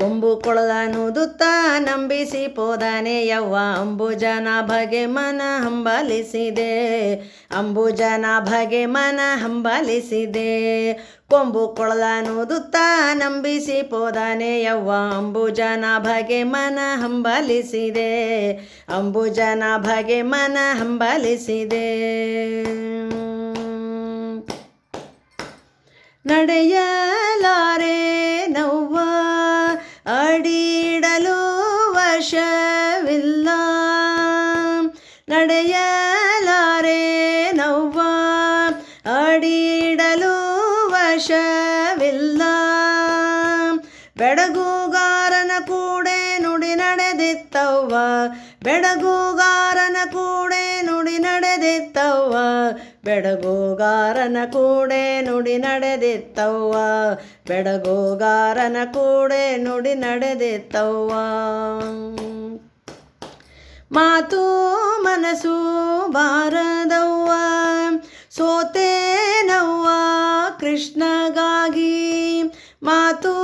ಕೊಂಬು ಕೊಳಲನುದುತ್ತ ನಂಬಿಸಿ ಪೋದಾನೆ ಯವ್ವ. ಅಂಬುಜನ ಭಗೆ ಮನ ಹಂಬಲಿಸಿದೆ. ಅಂಬುಜನ ಭಗೆ ಮನ ಹಂಬಲಿಸಿದೆ. ಕೊಂಬು ಕೊಳಲನುದುತ್ತ ನಂಬಿಸಿ ಪೋದಾನೆ ಯವ್ವ. ಅಂಬುಜನ ಭಗೆ ಮನ ಹಂಬಲಿಸಿದೆ. ಅಂಬುಜನ ಭಗೆ ಮನ ಹಂಬಲಿಸಿದೆ. ನಡೆಯಲಾರೆ ವಶವಿಲ್ಲ ನಡೆಯಲಾರೆ ನವ್ವ. ಅಡಿಡಲು ವಶವಿಲ್ಲ. ಬೆಡಗುಗಾರನ ಕೂಡೆ ನುಡಿ ನಡೆದಿತ್ತವ್ವ. ಬೆಡಗುಗಾರನ ಕೂಡೆ ನುಡಿ ನಡೆದಿತ್ತವ್ವ. ಬೆಡಗುಗಾರನ ಕೂಡೆ ನುಡಿ ನಡೆದಿತ್ತವ್ವ. ಬೆಡಗೋಗಾರನ ಕೂಡೆ ನುಡಿ ನಡೆದಿತ್ತವ್ವ. ಮಾತು ಮನಸ್ಸು ಬಾರದವ್ವ. ಸೋತೇನವ್ವ ಕೃಷ್ಣಗಾಗಿ. ಮಾತು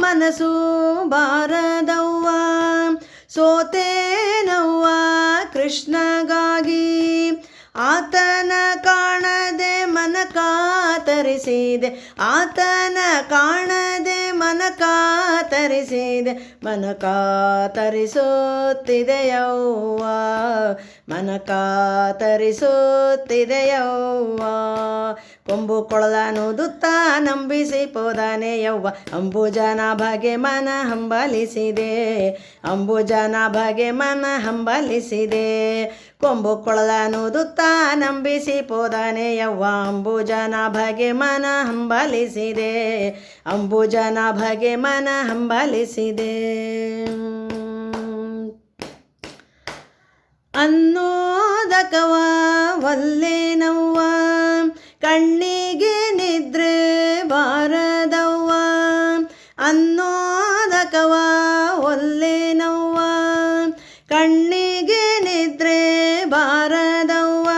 ಮನಸ್ಸು ಬಾರದವ್ವ. ಸೋತೇನವ್ವ ಕೃಷ್ಣಗಾಗಿ ಕಾತರಿಸಿದೆ, ಆತನ ಕಾಣದೆ ಮನ ಕಾತರಿಸಿದೆ, ಮನ ಕಾತರಿಸುತ್ತಿದೆಯವ್ವ ಮನ ಕಾತರಿಸುತ್ತಿದೆಯವ್ವ. ಕೊಂಬು ಕೊಳಲನುದುತ್ತ ನಂಬಿಸಿ ಪೋದನೆ ಯವ್ವ, ಅಂಬುಜನ ಬಗೆ ಮನ ಹಂಬಲಿಸಿದೆ, ಅಂಬುಜನ ಬಗೆ ಮನ ಹಂಬಲಿಸಿದೆ. ಕೊಂಬು ಕೊಳಲನುದುತ್ತ ನಂಬಿಸಿ ಪೋದನೆ ಯವ್ವ. ಅಂಬುಜನ ಭಗೆ ಮನ ಹಂಬಲಿಸಿದೆ. ಅಂಬುಜನ ಭಗೆ ಮನ ಹಂಬಲಿಸಿದೆ. ಅನ್ನೋದಕವ ಒಲ್ಲೆನವ್ವ ಕಣ್ಣಿಗೆ ನಿದ್ರೆ ಬಾರದವ್ವ. ಅನ್ನೋದಕವ ಒಲ್ಲೆನವ್ವ ಕಣ್ಣಿಗೆ ನಿದ್ರೆ ಬಾರದವ್ವ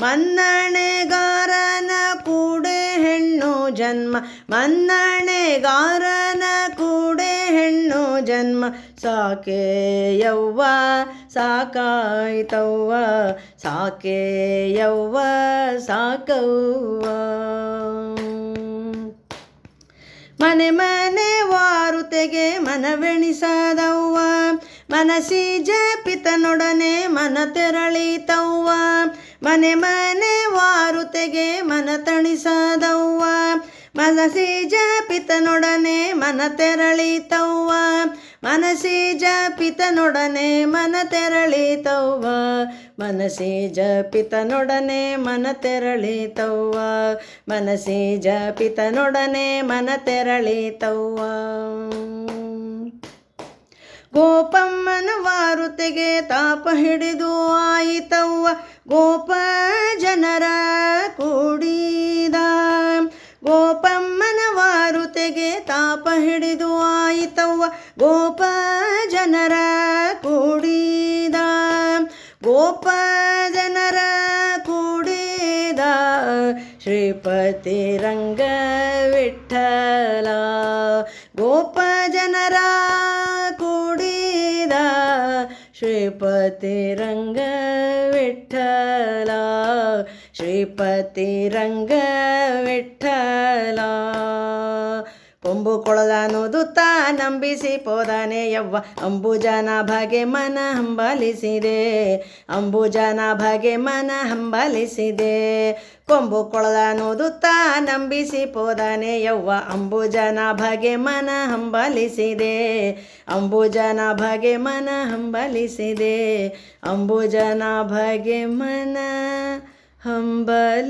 ಮನ್ನಣೆಗಾರನ ಕೂಡೆ ಹೆಣ್ಣು ಜನ್ಮ, ಮನ್ನಣೆಗಾರನ ಕೂಡೆ ಹೆಣ್ಣು ಜನ್ಮ. ಸಾಕೆ ಯವ್ವ ಸಾಕಾಯ್ತವ್ವ ಸಾಕೆ ಯವ್ವ ಸಾಕವ್ವ. ಮನೆ ಮನೆ ವಾರುತೆಗೆ ಮನವೆಣಿಸದವ್ವ ಮನಸಿ ಜಪಿತನೊಡನೆ ಮನ ತೆರಳಿತವ್ವ. ಮನೆ ಮನೆ ವಾರುತೆಗೆ ಮನ ತಣಿಸದವ್ವ. ಮನಸಿ ಜಪಿತನೊಡನೆ ಮನ ತೆರಳಿತವ್ವ. ಮನಸಿ ಜಪಿತನೊಡನೆ ಮನ ತೆರಳಿತವ್ವ. ಮನಸಿ ಜಪಿತನೊಡನೆ ಮನ ತೆರಳಿತವ್ವ. ಮನಸಿ ಜಪಿತನೊಡನೆ ಮನ ತೆರಳಿತವ್ವ. ಗೋಪಮ್ಮನ ವಾರುತೆಗೆ ತಾಪ ಹಿಡಿದು ಆಯಿತವ್ವ. ಗೋಪ ಜನರ ಕೂಡಿದ. ಗೋಪಮ್ಮನ ವಾರುತೆಗೆ ತಾಪ ಹಿಡಿದು ಆಯಿತವ್ವ. ಗೋಪ ಜನರ ಕೂಡಿದ. ಗೋಪ ಜನರ ಕೂಡಿದ. ಶ್ರೀಪತಿ ರಂಗ ವಿಠಲ ಗೋಪ ಜನರ ಶ್ರೀಪತಿ ರಂಗ ವಿಠಲ ಶ್ರೀಪತಿ ಕೊಂಬು ಕೊಳಲನುದುತ್ತ ನಂಬಿಸಿ ಪೋದಾನೆ ಯವ್ವ. ಅಂಬುಜನ ಭಗೆ ಮನ ಹಂಬಲಿಸಿದೆ. ಅಂಬುಜನ ಭಗೆ ಮನ ಹಂಬಲಿಸಿದೆ. ಕೊಂಬು ಕೊಳಲನುದುತ್ತ ನಂಬಿಸಿ ಪೋದಾನೆ ಯವ್ವ. ಅಂಬುಜನ ಭಗೆ ಮನ ಹಂಬಲಿಸಿದೆ. ಅಂಬುಜನ ಭಗೆ ಮನ ಹಂಬಲಿಸಿದೆ. ಅಂಬುಜನ ಭಗೆ ಮನ ಹಂಬಲಿಸಿದೆ.